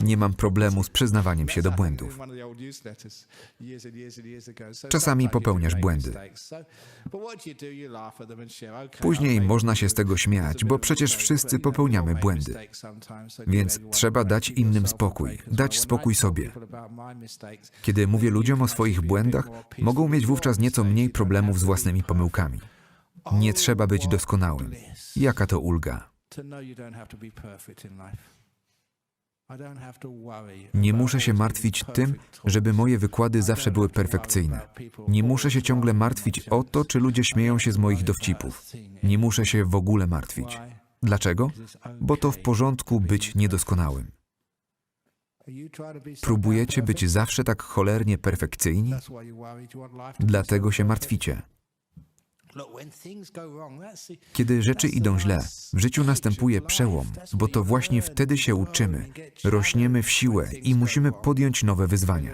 Nie mam problemu z przyznawaniem się do błędów. Czasami popełniasz błędy. Później można się z tego śmiać, bo przecież wszyscy popełniamy błędy. Więc trzeba dać innym spokój, dać spokój sobie. Kiedy mówię ludziom o swoich błędach, mogą mieć wówczas nieco mniej problemów z własnymi pomyłkami. Nie trzeba być doskonałym. Jaka to ulga. Nie muszę się martwić tym, żeby moje wykłady zawsze były perfekcyjne. Nie muszę się ciągle martwić o to, czy ludzie śmieją się z moich dowcipów. Nie muszę się w ogóle martwić. Dlaczego? Bo to w porządku być niedoskonałym. Próbujecie być zawsze tak cholernie perfekcyjni? Dlatego się martwicie. Kiedy rzeczy idą źle, w życiu następuje przełom, bo to właśnie wtedy się uczymy, rośniemy w siłę i musimy podjąć nowe wyzwania.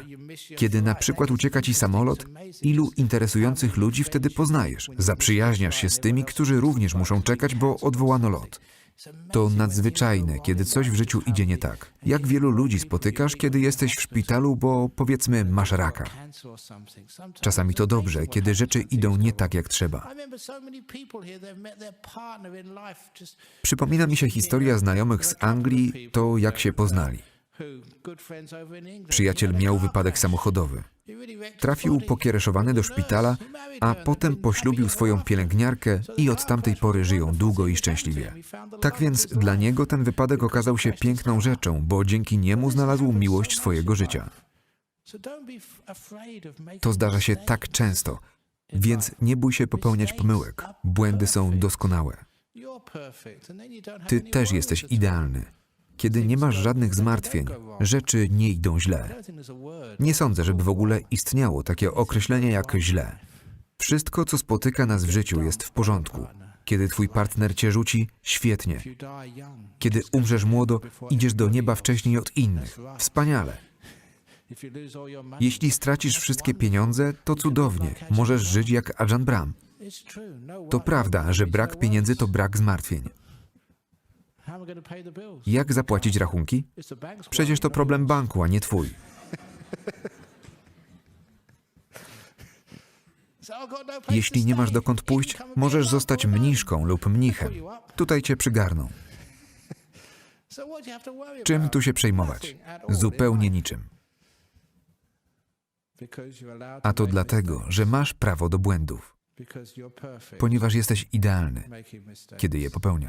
Kiedy na przykład ucieka ci samolot, ilu interesujących ludzi wtedy poznajesz? Zaprzyjaźniasz się z tymi, którzy również muszą czekać, bo odwołano lot. To nadzwyczajne, kiedy coś w życiu idzie nie tak. Jak wielu ludzi spotykasz, kiedy jesteś w szpitalu, bo powiedzmy masz raka. Czasami to dobrze, kiedy rzeczy idą nie tak jak trzeba. Przypomina mi się historia znajomych z Anglii, to jak się poznali. Przyjaciel miał wypadek samochodowy. Trafił pokiereszowany do szpitala, a potem poślubił swoją pielęgniarkę i od tamtej pory żyją długo i szczęśliwie. Tak więc dla niego ten wypadek okazał się piękną rzeczą, bo dzięki niemu znalazł miłość swojego życia. To zdarza się tak często, więc nie bój się popełniać pomyłek. Błędy są doskonałe. Ty też jesteś idealny. Kiedy nie masz żadnych zmartwień, rzeczy nie idą źle. Nie sądzę, żeby w ogóle istniało takie określenie jak źle. Wszystko, co spotyka nas w życiu, jest w porządku. Kiedy twój partner cię rzuci, świetnie. Kiedy umrzesz młodo, idziesz do nieba wcześniej od innych. Wspaniale. Jeśli stracisz wszystkie pieniądze, to cudownie. Możesz żyć jak Ajahn Brahm. To prawda, że brak pieniędzy to brak zmartwień. Jak zapłacić rachunki? Przecież to problem banku, a nie twój. Jeśli nie masz dokąd pójść, możesz zostać mniszką lub mnichem. Tutaj cię przygarną. Czym tu się przejmować? Zupełnie niczym. A to dlatego, że masz prawo do błędów, ponieważ jesteś idealny, kiedy je popełniasz.